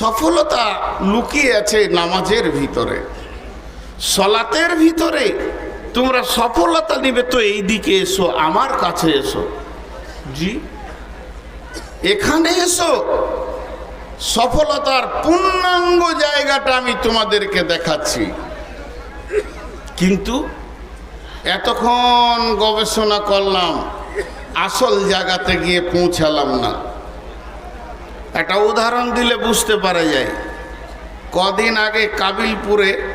সফলতা লুকিয়ে আছে নামাজের ভিতরে। সলাতের ভিতরে তোমরা সফলতা নিবে, তো এই দিকে এসো, আমার কাছে এসো। জি, এখানে এসো। সফলতার পূর্ণাঙ্গ জায়গাটা আমি তোমাদেরকে দেখাচ্ছি। কিন্তু এতক্ষণ গবেষণা করলাম, আসল জায়গাতে গিয়ে পৌঁছালাম না। একটা উদাহরণ দিলে বুঝতে পারা যায়। কদিন আগে কাবিলপুরে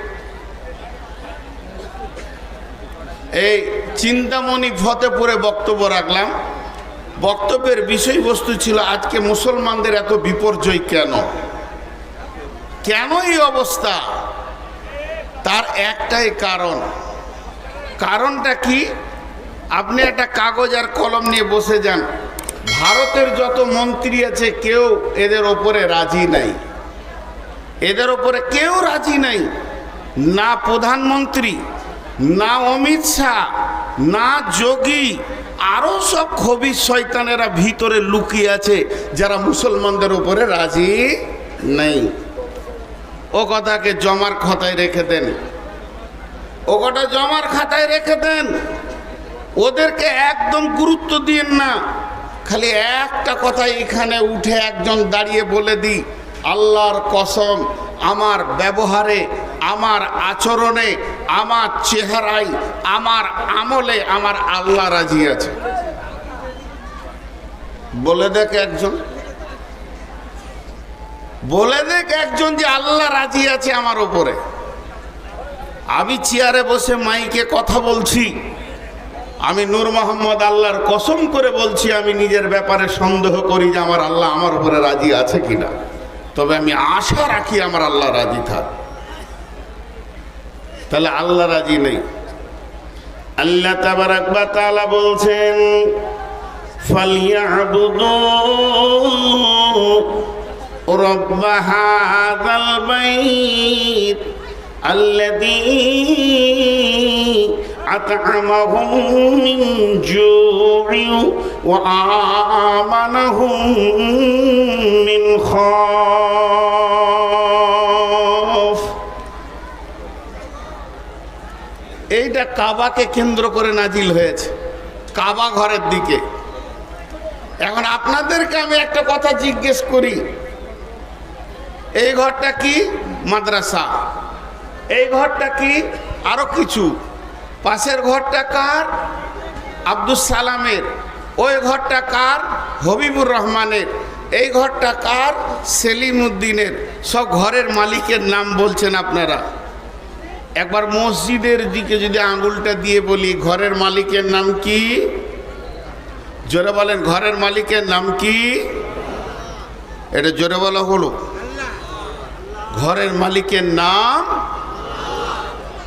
এই চিন্তামণি ফতেপুরে বক্তব্য রাখলাম। বক্তব্যের বিষয়বস্তু ছিল, আজকে মুসলমানদের এত বিপর্যয় কেন? কেন এই অবস্থা? তার একটাই কারণ। কারণটা কি? আপনি একটা কাগজ আর কলম নিয়ে বসে যান। ভারতের যত মন্ত্রী আছে, কেউ এদের ওপরে রাজি নাই। এদের ওপরে কেউ রাজি নাই। না প্রধানমন্ত্রী, না অমিত শাহ, না যোগী আরও সব খবির শয়তানেরা ভিতরে লুকিয়ে আছে যারা মুসলমানদের উপরে রাজি নেই। ও কথাকে জমার খাতায় রেখে দেন। ও কটা জমার খাতায় রেখে দেন। ওদেরকে একদম গুরুত্ব দিন না। খালি একটা কথা এখানে উঠে একজন দাঁড়িয়ে বলে দিই, আল্লাহর কসম, আমার ব্যবহারে, আমার আচরণে, আমার চেহারায়, আমার আমলে আমার আল্লাহ রাজি আছে। বলে দেখ একজন। বলে দেখ একজন যে আল্লাহ রাজি আছে আমার ওপরে আমি চেয়ারে বসে মাইকে কথা বলছি। আমি নূর মোহাম্মদ আল্লাহর কসম করে বলছি, আমি নিজের ব্যাপারে সন্দেহ করি যে আমার আল্লাহ আমার উপরে রাজি আছে কিনা। তবে আমি আশা রাখি আমার আল্লাহ রাজি থাক। তাহলে আল্লাহ রাজি নেই। আল্লাহ তাবারাকবা তালা বলছেন ফালিয়াবুদু রব্ব أطعمهم من جوع وآمنهم من خوف এইটা কাবাকে কেন্দ্র করে নাজিল হয়েছে কাবা ঘরের দিকে এখন আপনাদেরকে আমি একটা কথা জিজ্ঞেস করি এই ঘরটা কি মাদ্রাসা এই ঘরটা কি আরো কিছু পাশের ঘরটা কার? আব্দুল সালামের। ওই ঘরটা কার? হবিবুর রহমানের। এই ঘরটা কার? সেলিম উদ্দিনের সব ঘরের মালিকের নাম বলছেন আপনারা। একবার মসজিদের দিকে যদি আঙুলটা দিয়ে বলি, ঘরের মালিকের নাম কি? জোরে বলেন, ঘরের মালিকের নাম কি? এটা জোরে বলা হলো। ঘরের মালিকের নাম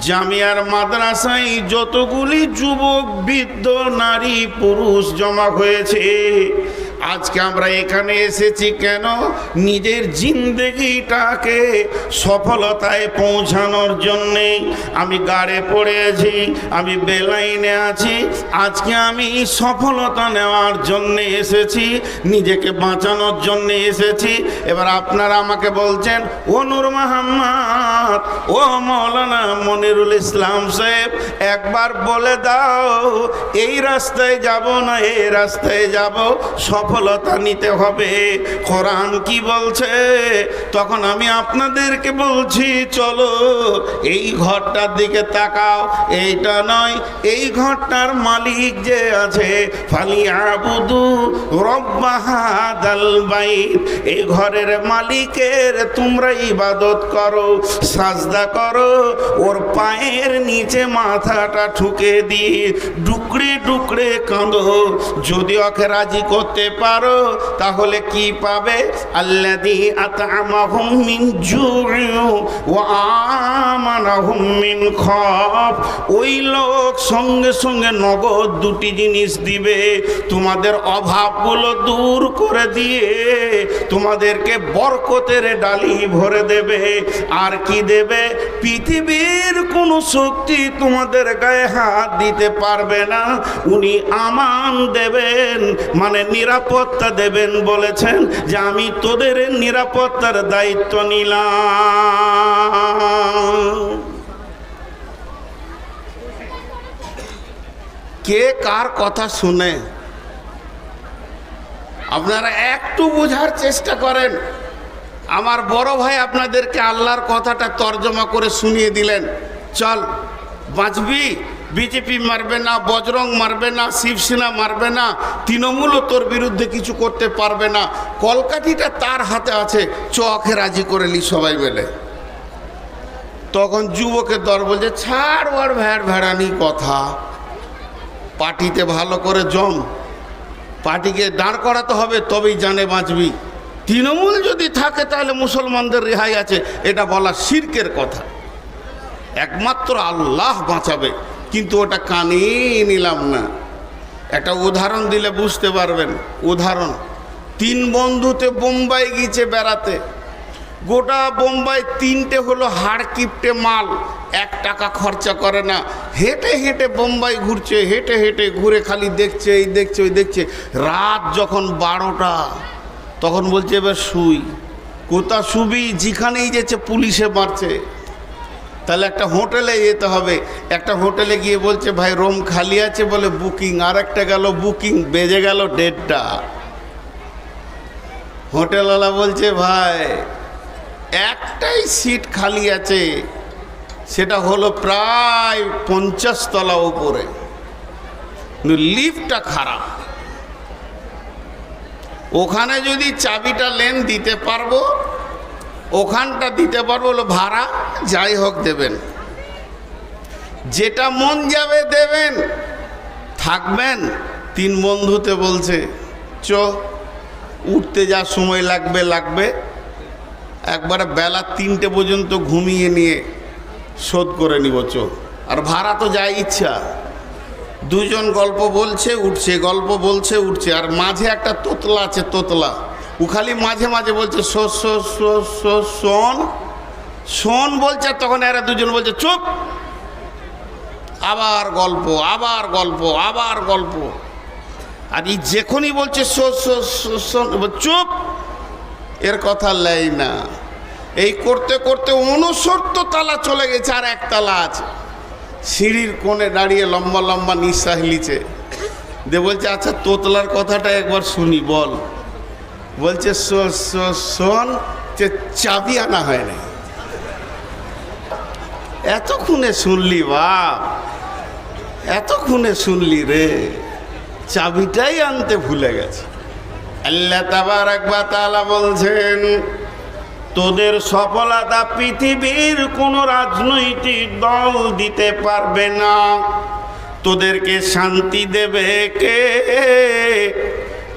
জামিয়ার মাদ্রাসায় যতগুলি যুবক বৃদ্ধ নারী পুরুষ জমা হয়েছে আজকে আমরা এখানে এসেছি কেন? নিজের জিন্দগিটাকে সফলতায় পৌঁছানোর জন্যে। আমি গাড়ে পড়েছি আমি বেলাইনে আছি। আজকে আমি সফলতা নেওয়ার জন্যে এসেছি, নিজেকে বাঁচানোর জন্যে এসেছি। এবার আপনারা আমাকে বলছেন, ও নূর ও মৌলানা মনিরুল ইসলাম সাহেব, একবার বলে দাও, এই রাস্তায় যাব না এই রাস্তায় যাব। সফলতা নিতে হবে। কোরআন কি বলছে? তখন আমি আপনাদেরকে বলছি, চলো এই ঘরটার দিকে তাকাও। এইটা নয়, এই ঘরটার মালিক যে আছে, ফালিয়াবুদু রব্বাহাদাল বাইত। এই ঘরের মালিকের তোমরা ইবাদত করো, সাজদা করো, ওর পায়ের নিচে মাথাটা ঠুকে দিয়ে ডুকরে ডুকরে কাঁদো, যদি ওকে রাজি করতে পারো, তাহলে কি পাবে? ওই লোক সঙ্গে সঙ্গে নগদ দুটি জিনিস দিবে। তোমাদের অভাবগুলো দূর করে দিয়ে তোমাদেরকে বরকতের ডালি ভরে দেবে। আর কি দেবে? পৃথিবীর কোনো শক্তি তোমাদের গায়ে হাত দিতে পারবে না। উনি আমান দেবেন মানে নিরাপত্তা দেবেন বলেছেন যে আমি তোদের নিরাপত্তার দায়িত্ব নিলাম। কে কার কথা শুনে? আপনারা একটু বোঝার চেষ্টা করেন। আমার বড় ভাই আপনাদেরকে আল্লাহর কথাটা তর্জমা করে শুনিয়ে দিলেন। চল, বাঁচবি? বিজেপি মারবে না, বজরং মারবে না, শিবসেনা মারবে না তৃণমূলও তোর বিরুদ্ধে কিছু করতে পারবে না। কলকাঠিটা তার হাতে আছে, চকে রাজি করে নি সবাই মিলে। তখন যুবকের দল বলছে, ছাড় ওর ভ্যাড় ভেড়ানি কথা। পার্টিতে ভালো করে জম। পার্টিকে দাঁড় করাতে হবে, তবেই জানে বাঁচবি। তৃণমূল যদি থাকে, তাহলে মুসলমানদের রেহাই আছে। এটা বলা শির্কের কথা। একমাত্র আল্লাহ বাঁচাবে। কিন্তু ওটা কানে নিলাম না। একটা উদাহরণ দিলে বুঝতে পারবেন। উদাহরণ, তিন বন্ধুতে বোম্বাই গিয়েছে বেড়াতে। গোটা বোম্বাই তিনটে হলো হাড় কিপটে মাল, এক টাকা খরচা করে না। হেঁটে হেঁটে বোম্বাই ঘুরছে, হেঁটে হেঁটে ঘুরে খালি দেখছে, এই দেখছে, ওই দেখছে। রাত যখন বারোটা, তখন বলছে, এবার শুই। কোথা শুবি? যেখানেই যেছে, পুলিশে মারছে। তাহলে একটা হোটেলে যেতে হবে। একটা হোটেলে গিয়ে বলছে, ভাই, রুম খালি আছে বলে বুকিং আর একটা গেল বুকিং, বেজে গেল ডেটটা হোটেলওয়ালা বলছে, ভাই, একটাই সিট খালি আছে, সেটা হলো প্রায় পঞ্চাশ তলা উপরে। লিফটটা খারাপ। ওখানে যদি চাবিটা লেন দিতে পারব ওখানটা দিতে পারব হলো ভাড়া, যাই হোক দেবেন। যেটা মন যাবে দেবেন। থাকবেন, তিন বন্ধুতে বলছে, চ, উঠতে যা সময় লাগবে লাগবে। একবারে বেলা তিনটে পর্যন্ত ঘুমিয়ে নিয়ে শোধ করে নিব, চো। আর ভাড়া তো যা ইচ্ছা। দুজন গল্প বলছে, উঠছে, গল্প বলছে, উঠছে। আর মাঝে একটা তোতলা আছে, তোতলা। ও খালি মাঝে মাঝে বলছে শোন। শোন বলছে, তখন এরা দুজন বলছে, চুপ। আবার গল্প আবার গল্প আবার গল্প। আর এই যেখনই বলছে চুপ। এর কথা লেই না। এই করতে করতে উনসত্তর তালা চলে গেছে, আর এক তালা আছে। সিঁড়ির কোণে দাঁড়িয়ে লম্বা লম্বা নিঃশ্বাস লিছে দে বলছে আচ্ছা তোতলার কথাটা একবার শুনি, বল। বলছে "শো- শো- শোন, যে চাবি আনা হয় নাই। এতক্ষণে শুনলি, বাপ, এতক্ষণে শুনলি রে, চাবিটাই আনতে ভুলে গেছে। আল্লাহ তাবার একবার তালা বলছেন, তোদের সফলতা পৃথিবীর কোনো রাজনৈতিক দল দিতে পারবে না। তোদেরকে শান্তি দেবে কে?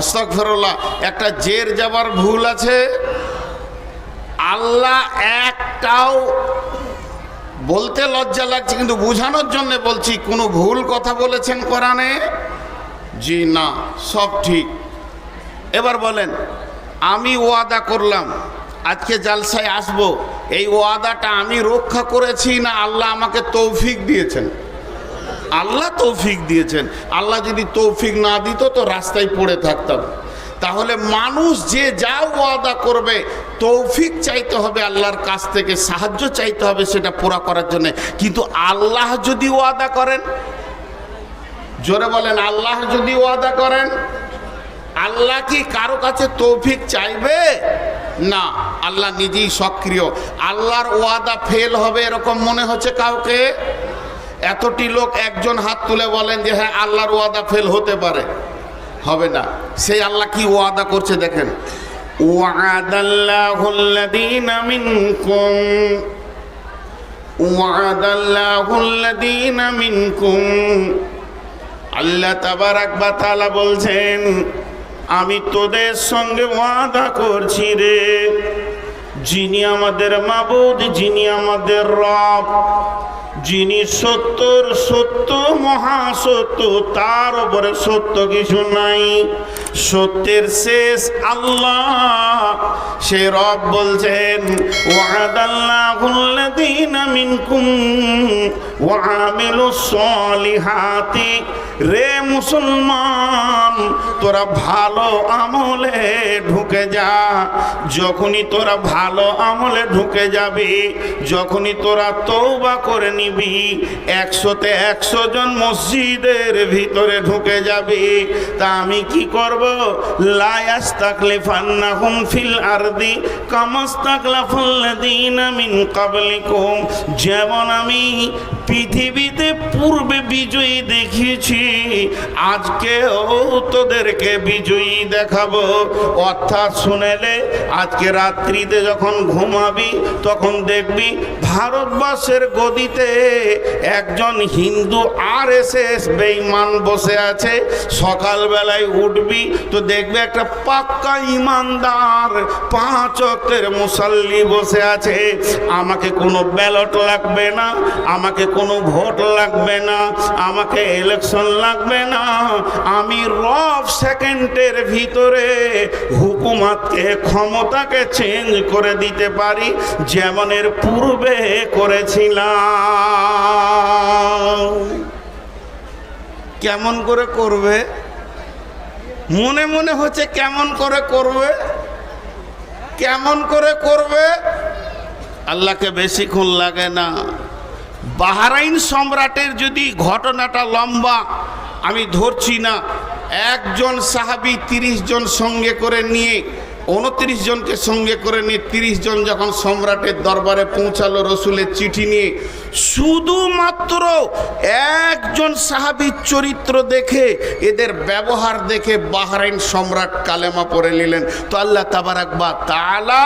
আস্তফরুল্লাহ একটা জের যাবার ভুল আছে। আল্লাহ একটাও বলতে লজ্জা লাগছে, কিন্তু বোঝানোর জন্য বলছি, কোনো ভুল কথা বলেছেন কোরআনে? জি না, সব ঠিক। এবার বলেন, আমি ওয়াদা করলাম, আজকে জালসায় আসব, এই ওয়াদাটা আমি রক্ষা করেছি না আল্লাহ আমাকে তৌফিক দিয়েছেন? আল্লাহ তৌফিক দিয়েছেন। আল্লাহ যদি তৌফিক না দিত তো রাস্তায় পড়ে থাকতাম। তাহলে মানুষ যে যা ওয়াদা করবে, তৌফিক চাইতে হবে আল্লাহর কাছ থেকে, সাহায্য চাইতে হবে সেটা পুরা করার জন্য। কিন্তু আল্লাহ যদি ওয়াদা করেন, জোরে বলেন, আল্লাহ যদি ওয়াদা করেন, আল্লাহ কি কারও কাছে তৌফিক চাইবে? না, আল্লাহ নিজেই সক্রিয়। আল্লাহর ওয়াদা ফেল হবে এরকম মনে হচ্ছে কাউকে? এতটি লোক একজন হাত তুলে বলেন যে হ্যাঁ আল্লাহর ওয়াদা ফেল হতে পারে। হবে না। সেই আল্লাহ কি ওয়াদা করছে দেখেন? আল্লাহ তাআলা বলছেন, আমি তোদের সঙ্গে ওয়াদা করছি রে। যিনি আমাদের মাবুদ, যিনি আমাদের রব যিনি সত্যর সত্য, মহাসত্য, তার উপরে সত্য কিছু নাই। সত্যের শেষ আল্লাহ, সে রব বলছেন, ওয়াদাল্লাহুল্লাযীনা মিনকুম রে মুসলমান, তোরা ভালো আমলে ঢুকে যা। যখনই তোরা ভালো আমলে ঢুকে যাবি, যখনই তোরা তৌবা করে নিবি, একশোতে একশো জন মসজিদের ভিতরে ঢুকে যাবি। তা আমি কি করব? লায়াস তাকলে ফান্নাহুম ফিল আরদি কামাস তাকলাফাল্লাযীনা মিন কাবলিকুম। যেমন আমি পৃথিবীতে পূর্বে বিজয়ী দেখিয়েছি আজকেও তোদেরকে বিজয়ী দেখাবো। অর্থাৎ শুনেলে আজকে রাত্রিতে যখন ঘুমাবি, তখন দেখবি ভারতবর্ষের গদিতে একজন হিন্দু আর এস এস বেঈমান বসে আছে। সকালবেলায় উঠবি, তো দেখবে একটা পাক্কা ইমানদার পাঁচ অক্টের মুসাল্লি বসে আছে। আমাকে কোনো ব্যালট লাগবে না, আমাকে কোনো ভোট লাগবে না, আমাকে ইলেকশন লাগবে না। আমি রফ সেকেন্ডের ভিতরে হুকুমাতকে, ক্ষমতাকে চেঞ্জ করে দিতে পারি যেমনের পূর্বে করেছিলাম। কেমন করে করবে? মনে মনে হচ্ছে কেমন করে করবে? কেমন করে করবে? আল্লাহকে বেশিক্ষণ লাগে না। বাহারাইন সম্রাটের যদি ঘটনাটা লম্বা, আমি ধরছি না। একজন সাহাবি তিরিশ জন সঙ্গে করে নিয়ে উনত্রিশ জনকে সঙ্গে করে নিয়ে তিরিশ জন যখন সম্রাটের দরবারে পৌঁছালো, রসুলের চিঠি নিয়ে, শুধুমাত্র একজন সাহাবির চরিত্র দেখে, এদের ব্যবহার দেখে বাহরাইন সম্রাট কালেমা পরে নিলেন। তো আল্লাহ তাবারাকবা তালা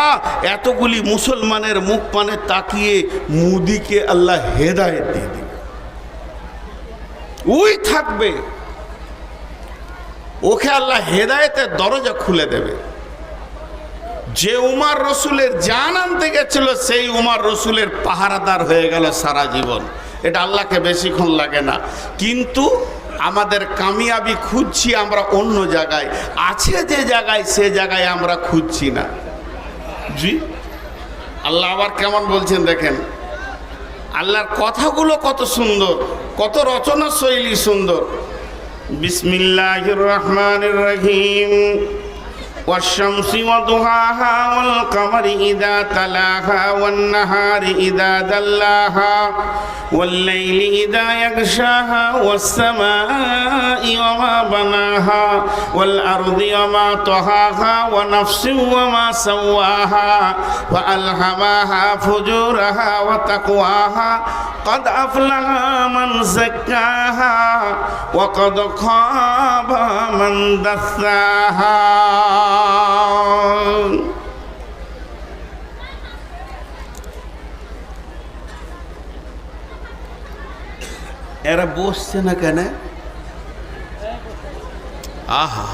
এতগুলি মুসলমানের মুখ পানে তাকিয়ে মুদিকে আল্লাহ হেদায়েত দিয়ে দিল ওই থাকবে। ওকে আল্লাহ হেদায়েতের দরজা খুলে দেবে। যে উমার রসুলের জান আনতে গেছিল, সেই উমার রসুলের পাহারাদার হয়ে গেল সারা জীবন। এটা আল্লাহকে বেশিক্ষণ লাগে না। কিন্তু আমাদের কামিয়াবি খুঁজছি আমরা অন্য জায়গায়। আছে যে জায়গায়, সে জায়গায় আমরা খুঁজছি না। জি? আল্লাহ আবার কেমন বলছেন দেখেন? আল্লাহর কথাগুলো কত সুন্দর, কত রচনা শৈলী সুন্দর। বিসমিল্লাহির রহমানির রহিম। والشمس وضحاها والقمر إذا تلاها والنهار إذا دلاها والليل إذا يغشاها والسماء وما بناها والأرض وما طهاها ونفس وما سواها فألهمها فجورها وتقواها قد أفلح من زكاها وقد خاب من دثاها এরা বসছে না কেন? আহা।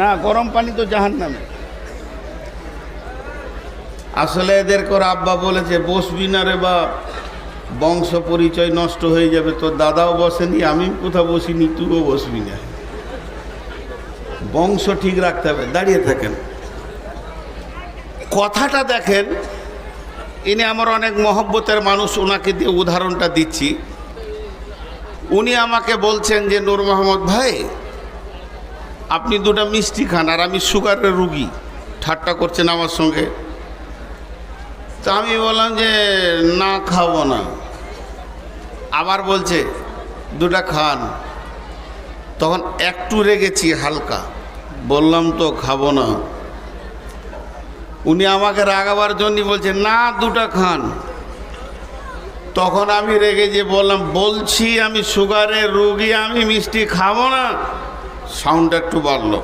না গরম পানি তো জাহান নামে আসলে এদের করে আব্বা বলেছে বসবি না রে বা বংশ পরিচয় নষ্ট হয়ে যাবে তোর দাদাও বসেনি আমি কোথাও বসিনি তুইও বসবি না। বংশ ঠিক রাখতে হবে, দাঁড়িয়ে থাকেন। কথাটা দেখেন, ইনি আমার অনেক মহব্বতের মানুষ, ওনাকে দিয়ে উদাহরণটা দিচ্ছি। উনি আমাকে বলছেন যে, নূর মোহাম্মদ ভাই, আপনি দুটো মিষ্টি খান, আর আমি সুগারের রুগী, ঠাট্টা করছেন আমার সঙ্গে। তা আমি বললাম যে, না, খাব না। আবার বলছে, দুটা খান। তখন একটু রেগেছি হালকা। বললাম তো খাব না। উনি আমাকে রাগাবার জন্য বলছে, না, দুটা খান। তখন আমি রেগে যে বললাম, বলছি আমি সুগারের রুগী, আমি মিষ্টি খাব না। সাউন্ডটা একটু বাড়লো।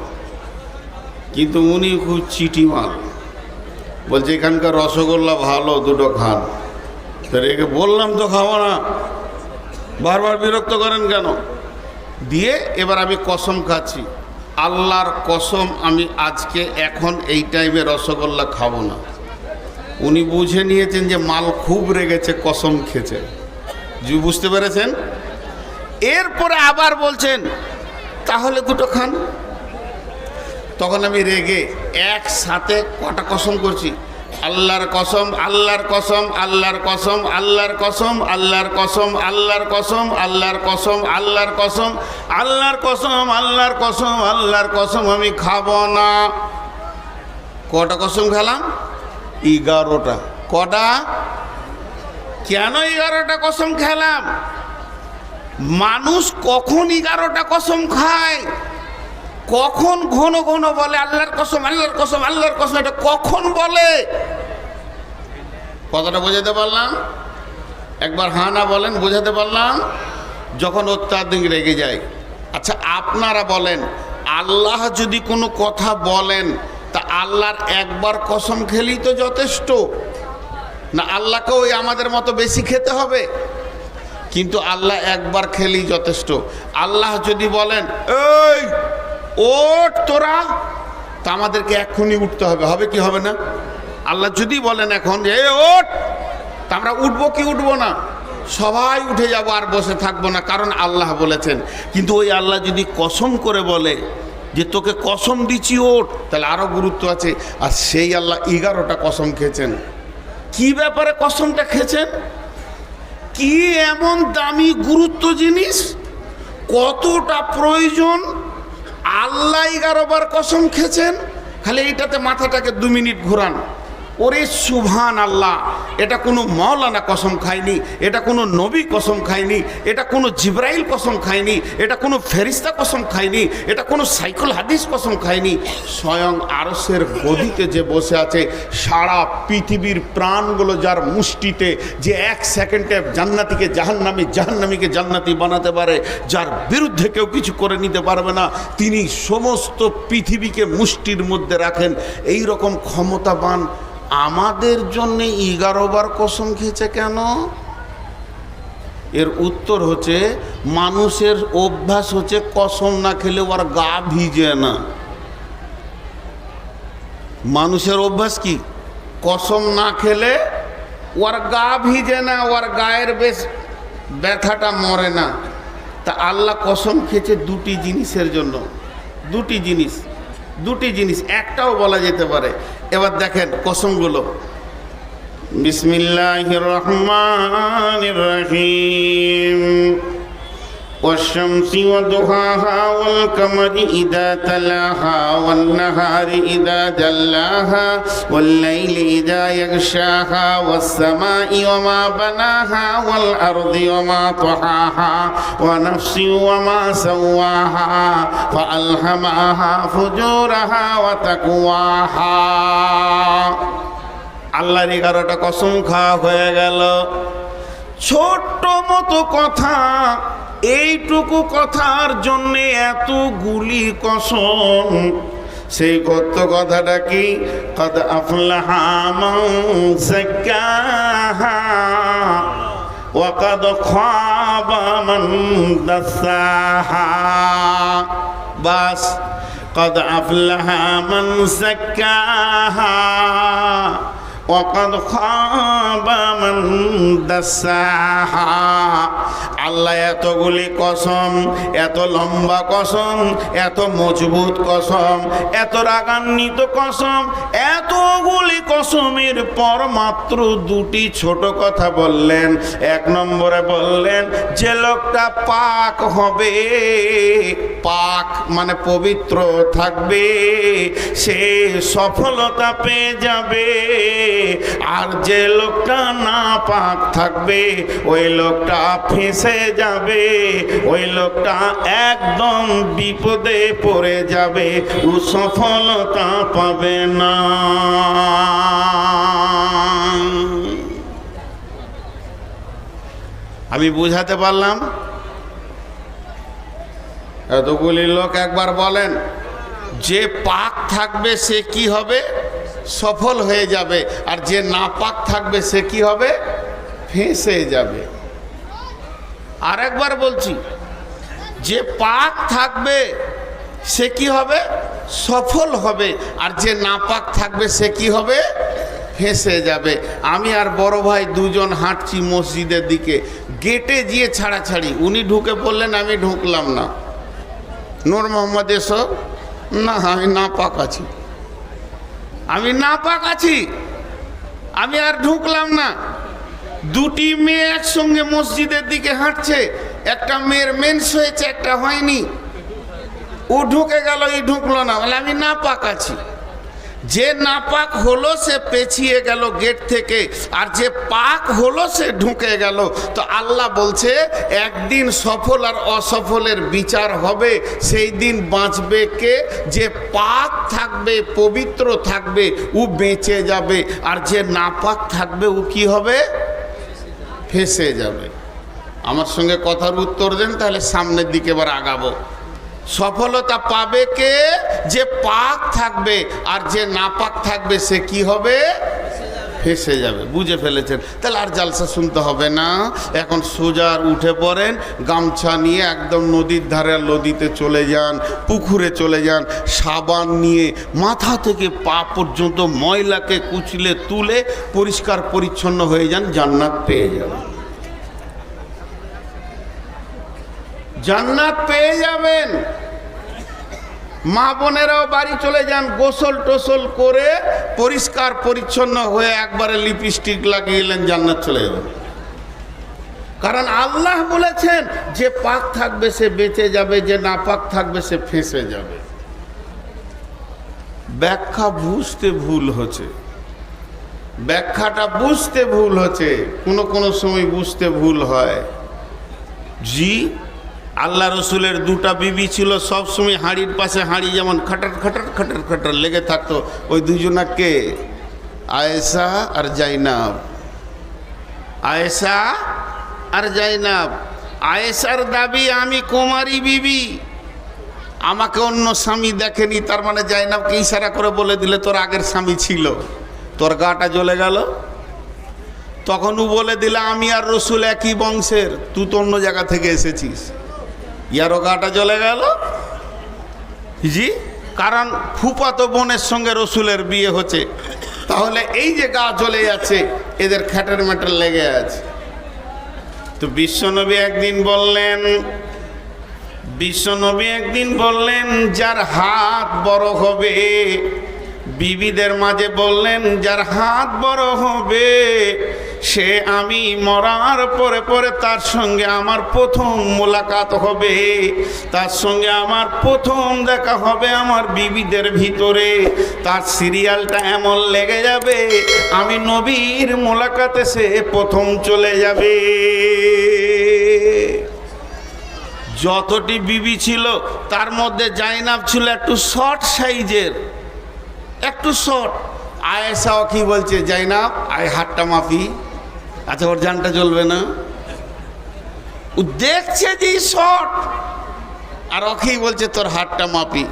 কিন্তু উনি খুব চিটি মাল বলছে, এখানকার রসগোল্লা ভালো, দুটো খান। তো রেগে বললাম, তো খাব না। বারবার বিরক্ত করেন কেন? দিয়ে এবার আমি কসম খাচ্ছি। আল্লাহর কসম, আমি আজকে এখন এই টাইমে রসগোল্লা খাব না। উনি বুঝে নিয়েছেন যে মাল খুব রেগেছে, কসম খেয়েছে। যু বুঝতে পেরেছেন? এরপরে আবার বলছেন, তাহলে দুটো খান। তখন আমি রেগে একসাথে কটা কসম করছি? আল্লাহর কসম আল্লাহর কসম আল্লাহর কসম আল্লাহর কসম আল্লাহর কসম আল্লাহর কসম আল্লাহর কসম আল্লাহর কসম আল্লাহর কসম আল্লাহর কসম আল্লাহর কসম আমি খাব না কটা কসম খেলাম এগারোটা কটা কেন এগারোটা কসম খেলাম মানুষ কখন এগারোটা কসম খায় কখন ঘন ঘন বলে, আল্লাহর কসম আল্লাহর কসম আল্লাহর কসম, এটা কখন বলে? কথাটা বোঝাতে পারলাম? একবার হা না বলেন বোঝাতে পারলাম? যখন অত্যাধিক রেগে যায়। আচ্ছা আপনারা বলেন, আল্লাহ যদি কোনো কথা বলেন, তা আল্লাহর একবার কসম খেলেই তো যথেষ্ট। না, আল্লাহকে ওই আমাদের মতো বেশি খেতে হবে? কিন্তু আল্লাহ একবার খেলি যথেষ্ট। আল্লাহ যদি বলেন, এই ওঠ তোরা। তা আমাদেরকে এক্ষুনি উঠতে হবে। হবে কি হবে না? আল্লাহ যদি বলেন এখন যে, "এ, ওঠ! তা আমরা উঠবো কি উঠবো না? সবাই উঠে যাব আর বসে থাকব না, কারণ আল্লাহ বলেছেন। কিন্তু ওই আল্লাহ যদি কসম করে বলে যে, তোকে কসম দিচ্ছি ওট তাহলে আরও গুরুত্ব আছে। আর সেই আল্লাহ এগারোটা কসম খেয়েছেন। কি ব্যাপারে কসমটা খেয়েছেন? কি এমন দামি গুরুত্ব জিনিস? কতটা প্রয়োজন? আল্লাহ এগারো বার কসম খেয়েছেন খালি এইটাতে মাথাটাকে দু মিনিট ঘোরান। ওরে সুভান আল্লাহ এটা কোনো মৌলানা কসম খায়নি, এটা কোনো নবী কসম খায়নি, এটা কোনো জিব্রাইল কসম খায়নি, এটা কোনো ফেরিস্তা কসম খায়নি, এটা কোনো সাইকেল হাদিস কসম খায়নি। স্বয়ং আরসের গদিতে যে বসে আছে, সারা পৃথিবীর প্রাণগুলো যার মুষ্টিতে যে এক সেকেন্ডে জান্নাতিকে জাহান্নামি, জাহান্নামীকে জান্নাতি বানাতে পারে, যার বিরুদ্ধে কেউ কিছু করে নিতে পারবে না, তিনি সমস্ত পৃথিবীকে মুষ্টির মধ্যে রাখেন। এই রকম ক্ষমতাবান আমাদের জন্য এগারো বার কসম খেয়েছে কেন? এর উত্তর হচ্ছে, মানুষের অভ্যাস হচ্ছে কসম না খেলে ওর গা ভিজে না। মানুষের অভ্যাস কি? কসম না খেলে ওর গা ভিজে না, ওর গায়ের বেশ ব্যথাটা মরে না। তা আল্লাহ কসম খেয়েছে দুটি জিনিসের জন্য। দুটি জিনিস। দুটি জিনিস একটাও বলা যেতে পারে। এবার দেখেন কসমগুলো। বিসমিল্লাহ রহমান রহিম। والشمس وضحاها والقمر إذا تلاها والنهار إذا جلاها والليل إذا يغشاها والسماء وما بناها والأرض وما طحاها ونفس وما سواها فألهمها فجورها وتقواها আল্লাহর এগারোটা কসম খাওয়া হয়ে গেল ছোট্ট মতো কথা এইটুকু কথার জন্যে এতগুলি কসম। সেই কত কথাটা কি? কদ আফলাহা মান যাক্কাহা ওয়া কদ খাবা মান দাসাহা। বাস, কদ আফলাহা মান যাক্কাহা ওয়াকাদ খাবা মান দাসাহা আল্লাহ এতগুলি কসম, এত লম্বা কসম, এত মজবুত কসম, এত রাগান্বিত কসম, এতগুলি কসমের পর মাত্র দুটি ছোট কথা বললেন। এক নম্বরে বললেন, যে লোকটা পাক হবে, পাক মানে পবিত্র থাকবে, সে সফলতা পেয়ে যাবে। আর যে লোকটা না পাক থাকবে, ওই লোকটা ফেঁসে যাবে, ওই লোকটা একদম বিপদে পড়ে যাবে, ও সফলতা পাবে না। আমি বুঝাতে পারলাম? এতগুলি লোক একবার বলেন, যে পাক থাকবে সে কি হবে? সফল হয়ে যাবে। আর যে নাপাক থাকবে, সে কি হবে? ফেঁসে যাবে। আর একবার বলছি, যে পাক থাকবে, সে কি হবে? সফল হবে। আর যে নাপাক থাকবে, সে কি হবে? ফেঁসে যাবে। আমি আর বড় ভাই দুজন হাঁটছি মসজিদের দিকে। গেটে গিয়ে ছাড়াছাড়ি। উনি ঢুকে পড়লেন, আমি ঢুকলাম না। নূর মোহাম্মদ এসব না, আমি না পাক আছি। আমি না পাক আছি। আমি আর ঢুকলাম না। দুটি মেয়ে একসঙ্গে মসজিদের দিকে হাঁটছে। একটা মেয়ের মেন্স হয়েছে, একটা হয়নি। ও ঢুকে গেল এই ঢুকলো না। বলে, আমি না পাক আছি। যে নাপাক হলো সে পেছিয়ে গেল গেট থেকে, আর যে পাক হলো সে ঢুকে গেল। তো আল্লাহ বলছে, একদিন সফল আর অসফলের বিচার হবে, সেই দিন বাঁচবে কে? যে পাক থাকবে, পবিত্র থাকবে, ও বেঁচে যাবে, আর যে নাপাক থাকবে, ও কি হবে? ফেসে যাবে। আমার সঙ্গে কথার উত্তর দেন, তাহলে সামনের দিকে এবার আগাবো। সফলতা পাবে কে? যে পাক থাকবে আর যে নাপাক থাকবে, সে কি হবে? ফেসে যাবে। বুঝে ফেলেছেন? তাহলে আর জালসা শুনতে হবে না। এখন সোজার উঠে পড়েন, গামছা নিয়ে একদম নদীর ধারে নদীতে চলে যান, পুকুরে চলে যান, সাবান নিয়ে মাথা থেকে পা পর্যন্ত ময়লাকে কুচলে তুলে পরিষ্কার পরিচ্ছন্ন হয়ে যান, জান্নাত পেয়ে যাবেন। জান্নাত পেয়ে যাবেন। মা বোনেরাও বাড়ি চলে যান, গোসল টোসল করে পরিষ্কার পরিচ্ছন্ন হয়ে একবারে লিপস্টিক লাগিয়ে এলেন, জান্নাত চলে যাবেন। কারণ আল্লাহ বলেছেন, যে পাক থাকবে সে বেঁচে যাবে, যে না পাক থাকবে সে ফেঁসে যাবে। ব্যাখ্যা বুঝতে ভুল হচ্ছে। ব্যাখ্যাটা বুঝতে ভুল হচ্ছে। কোনো কোনো সময় বুঝতে ভুল হয়। জি আল্লাহ রসুলের দুটা বিবি ছিল সবসময় হাঁড়ির পাশে হাঁড়ি যেমন খাটার খাটার খাটার খাটার লেগে থাকতো, ওই দুজনাকে আয়েশা আর জাইনাব। আয়েশা আর জাইনাব। আয়েশার দাবি, আমি কুমারী বিবি। আমাকে অন্য স্বামী দেখেনি, তার মানে জাইনাবকে ইশারা করে বলে দিলে তোর আগের স্বামী ছিল। তোর গাটা জ্বলে গেল। তখন ও বলে দিলে, আমি আর রসুল একই বংশের, তুই তো অন্য জায়গা থেকে এসেছিস। ইয়ারও গাটা জ্বলে গেল? জি, কারণ ফুপাতো বোনের সঙ্গে রসুলের বিয়ে হচ্ছে। তাহলে এই যে গা জ্বলে যাচ্ছে, এদের খ্যাটের ম্যাটের লেগে আছে। তো বিশ্বনবী একদিন বললেন, বিশ্বনবী একদিন বললেন, যার হাত বড় হবে, বিবিদের মাঝে বললেন, যার হাত বড় হবে সে আমি মরার পরে পরে তার সঙ্গে আমার প্রথম মোলাকাত হবে। তার সঙ্গে আমার প্রথম দেখা হবে আমার বিবিদের ভিতরে। তার সিরিয়ালটা এমন লেগে যাবে, আমি নবীর মোলাকাতে সে প্রথম চলে যাবে। যতটি বিবি ছিল, তার মধ্যে জাইনাব ছিল একটু শর্ট সাইজের। একটু শর্ট। আয়েসাও কি বলছে, জাইনাব, আয় হাতটা মাপি আচ্ছা ওর যানটা চলবে না? ও দেখছে যে শর্ট আর অখেই বলছে, তোর হাতটা মাপি।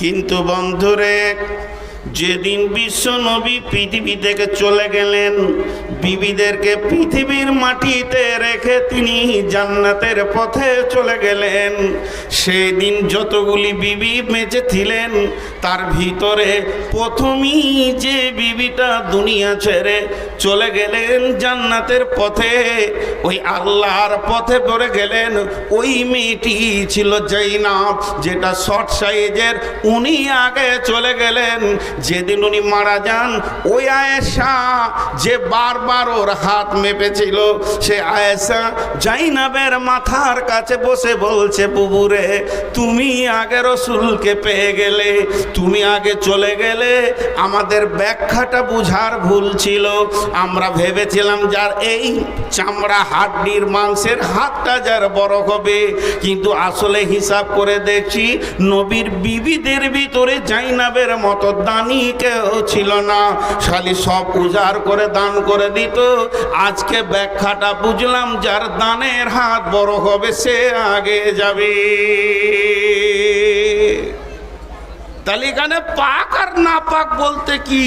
কিন্তু বন্ধুরে যেদিন বিশ্ব নবী পৃথিবী থেকে চলে গেলেন, বিবিদেরকে পৃথিবীর মাটিতে রেখে তিনি জান্নাতের পথে চলে গেলেন। সেই দিন যতগুলি বিবি বেঁচে ছিলেন, তার ভিতরে প্রথমই যে বিবিটা দুনিয়া ছেড়ে চলে গেলেন জান্নাতের পথে, ওই আল্লাহর পথে পড়ে গেলেন। ওই মেয়েটি ছিল জৈনাব যেটা শর্ট সাইজের, উনি আগে চলে গেলেন। যেদিন উনি মারা যান, ওই আয়েশা যে বারবার ওর হাত মেপেছিল, সে আয়েশা জাইনাবের মাথার কাছে বসে বলছে, বুবুরে, তুমি আগে রসুলকে পেয়ে গেলে, তুমি আগে চলে গেলে, আমাদের ব্যাখ্যাটা বুঝার ভুল ছিল। আমরা ভেবেছিলাম যার এই চামড়া হাড্ডির মাংসের হাতটা যার বড় হবে। কিন্তু আসলে হিসাব করে দেখছি, নবীর বিবিদের ভিতরে জাইনাবের মতো দানি কেউ ছিল না। খালি সব উজাড় করে দান করে দিত। আজকে ব্যাখ্যাটা বুঝলাম, যার দানের হাত বড় হবে সে আগে যাবে। তাহলে এখানে পাক আর না পাক বলতে কি?